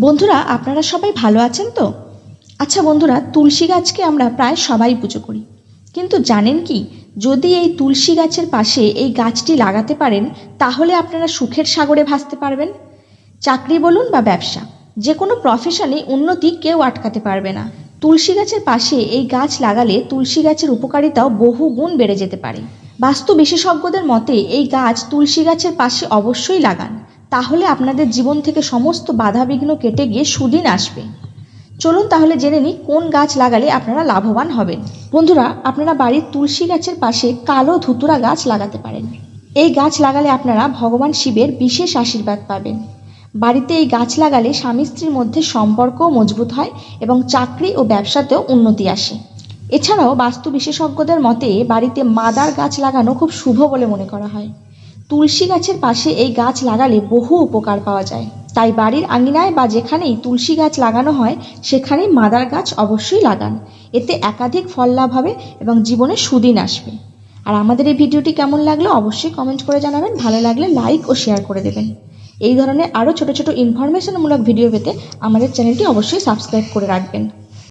বন্ধুরা, আপনারা সবাই ভালো আছেন তো? আচ্ছা বন্ধুরা, তুলসী গাছকে আমরা প্রায় সবাই পুজো করি। কিন্তু জানেন কি, যদি এই তুলসী গাছের পাশে এই গাছটি লাগাতে পারেন, তাহলে আপনারা সুখের সাগরে ভাসতে পারবেন। চাকরি বলুন বা ব্যবসা, যে কোনো প্রফেশনে উন্নতি কেউ আটকাতে পারবে না। তুলসী গাছের পাশে এই গাছ লাগালে তুলসী গাছের উপকারিতাও বহু গুণ বেড়ে যেতে পারে। বাস্তু বিশেষজ্ঞদের মতে, এই গাছ তুলসী গাছের পাশে অবশ্যই লাগান। তাহলে আপনাদের জীবন থেকে সমস্ত বাধাবিঘ্ন কেটে গিয়ে সুদিন আসবে। চলুন তাহলে জেনে নিই কোন গাছ লাগালে আপনারা লাভবান হবেন। বন্ধুরা, আপনারা বাড়ির তুলসী গাছের পাশে কালো ধুতুরা গাছ লাগাতে পারেন। এই গাছ লাগালে আপনারা ভগবান শিবের বিশেষ আশীর্বাদ পাবেন। বাড়িতে এই গাছ লাগালে স্বামী স্ত্রীর মধ্যে সম্পর্কও মজবুত হয় এবং চাকরি ও ব্যবসাতেও উন্নতি আসে। এছাড়াও বাস্তু বিশেষজ্ঞদের মতে বাড়িতে মাদার গাছ লাগানো খুব শুভ বলে মনে করা হয়। তুলসী গাছের পাশে এই গাছ লাগালে বহু উপকার পাওয়া যায়। তাই বাড়ির আঙিনায় বা যেখানেই তুলসী গাছ লাগানো হয়, সেখানেই মাদার গাছ অবশ্যই লাগান। এতে একাধিক ফল লাভ হবে এবং জীবনে সুদিন আসবে। আর আমাদের এই ভিডিওটি কেমন লাগল অবশ্যই কমেন্ট করে জানাবেন। ভালো লাগলে লাইক ও শেয়ার করে দেবেন। এই ধরনের আরও ছোট ছোট ইনফরমেশনমূলক ভিডিও পেতে আমাদের চ্যানেলটি অবশ্যই সাবস্ক্রাইব করে রাখবেন।